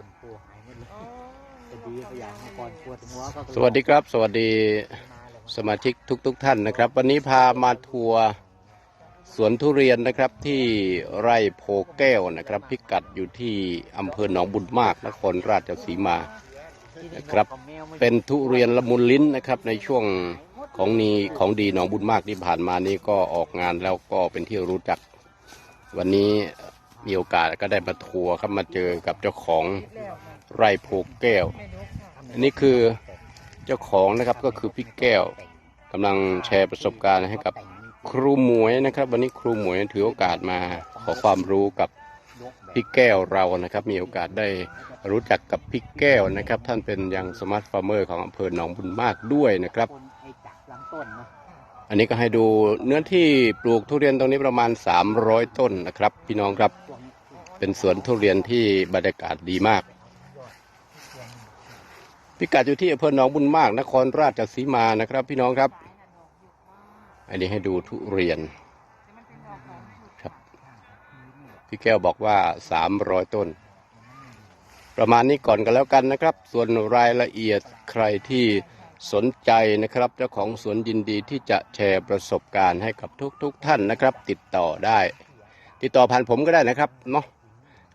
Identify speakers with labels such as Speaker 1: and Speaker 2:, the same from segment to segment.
Speaker 1: ต้นโพหายหมดเลย
Speaker 2: อ๋อ
Speaker 1: จะดีไปอย่างเมื่อก่อนปวดหัวก็
Speaker 3: สวัสดีครับ สวัสดีสมาชิกทุกๆทท่านนะครับ วันนี้พามาทัวร์สวนทุเรียนนะครับที่ไร่โพแก้วนะครับ พิกัดอยู่ที่อำเภอหนองบุญมากนครราชสีมานะครับ เป็นทุเรียนละมุนลิ้นนะครับ ในช่วงของนี้ของดีหนองบุญมากที่ผ่านมานี้ก็ออกงานแล้วก็เป็นที่รู้จัก วันนี้ มีโอกาสก็ได้มาทัวร์ครับมาเจอกับเจ้าของไร่โพแก้ว อันนี้คือเจ้าของนะครับก็คือพี่แก้วกำลังแชร์ประสบการณ์ให้กับครูหมวยนะครับ วันนี้ครูหมวยถือโอกาสมาขอความรู้กับพี่แก้วเรานะครับ มีโอกาสได้รู้จักกับพี่แก้วนะครับ ท่านเป็นยังสมาร์ทฟาร์มเมอร์ของอำเภอหนองบุญมากด้วยนะครับ
Speaker 1: คนไอ้จักรลำต้นนะ
Speaker 3: อันนี้ก็ให้ดูเนื้อที่ปลูกทุเรียนตรงนี้ประมาณ 300 ต้นนะครับ พี่น้องครับเป็นสวนทุเรียนที่บรรยากาศดีมาก พิกัดอยู่ที่อำเภอหนองบุญมาก นครราชสีมานะครับ พี่น้องครับ อันนี้ให้ดูทุเรียนครับ พี่แก้วบอกว่า 300 ต้น ประมาณนี้ก่อนกันแล้วกันนะครับ ส่วนรายละเอียดใครที่ สนใจนะครับเจ้าของสวนยินดีที่จะแชร์ประสบการณ์ให้กับทุกๆทท่านนะครับ ติดต่อได้ ติดต่อผ่านผมก็ได้นะครับเนาะ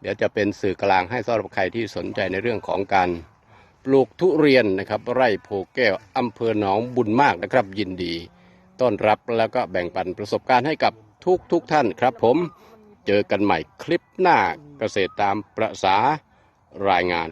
Speaker 3: เดี๋ยวจะเป็นสื่อกลางให้สำหรับใครที่สนใจในเรื่องของการปลูกทุเรียนนะครับ ไร่โพแก้วอำเภอหนองบุญมากนะครับ ยินดี ต้อนรับแล้วก็แบ่งปันประสบการณ์ให้กับทุกทุกๆท่านครับ ผมเจอกันใหม่คลิปหน้าเกษตรตามประษารายงาน